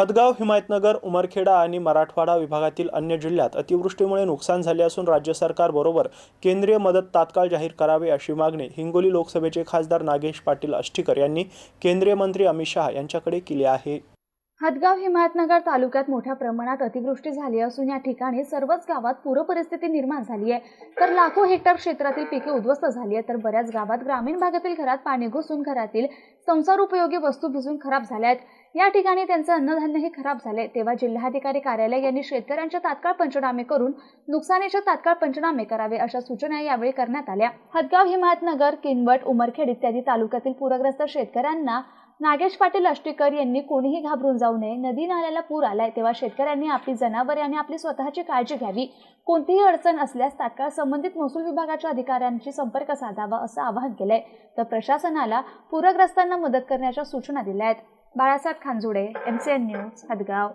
हदगाव हिमायतनगर उमरखेडा आणि मराठवाडा विभागातील अन्य जिल्ह्यात अतिवृष्टीमुळे नुकसान झाले असून राज्य सरकारबरोबर केंद्रीय मदत तात्काळ जाहीर करावी अशी मागणी हिंगोली लोकसभेचे खासदार नागेश पाटील अष्टीकर यांनी केंद्रीय मंत्री अमित शहा यांच्याकडे केली आहे. हदगाव हिमायतनगर तालुक्यात मोठ्या प्रमाणात अतिवृष्टी झाली असून या ठिकाणी सर्वच गावात पूरपरिस्थिती निर्माण झाली आहे तर लाखो हेक्टर क्षेत्रातील पिके उद्ध्वस्त झाली आहे तर बऱ्याच गावात ग्रामीण भागातील घरात पाणी घुसून घरातील संसार उपयोगी वस्तू भिजून खराब झाल्या आहेत या ठिकाणी त्यांचं अन्नधान्यही खराब झाले तेव्हा जिल्हाधिकारी कार्यालय यांनी शेतकऱ्यांच्या तात्काळ पंचनामे करून नुकसानीचे तात्काळ पंचनामे करावे अशा सूचना यावेळी करण्यात आल्या. हदगाव हिमायतनगर किनवट उमरखेड इत्यादी तालुक्यातील पूरग्रस्त शेतकऱ्यांना नागेश पाटील अष्टीकर यांनी कोणीही घाबरून जाऊ नये. नदी नाल्याला पूर आलाय तेव्हा शेतकऱ्यांनी आपली जनावरे आणि आपली स्वतःची काळजी घ्यावी. कोणतीही अडचण असल्यास तात्काळ संबंधित महसूल विभागाच्या अधिकाऱ्यांशी संपर्क साधावा असं आवाहन केलंय. तर प्रशासनाला पूरग्रस्तांना मदत करण्याच्या सूचना दिल्या आहेत Balasaheb Khanjude M C N news Hadgaon.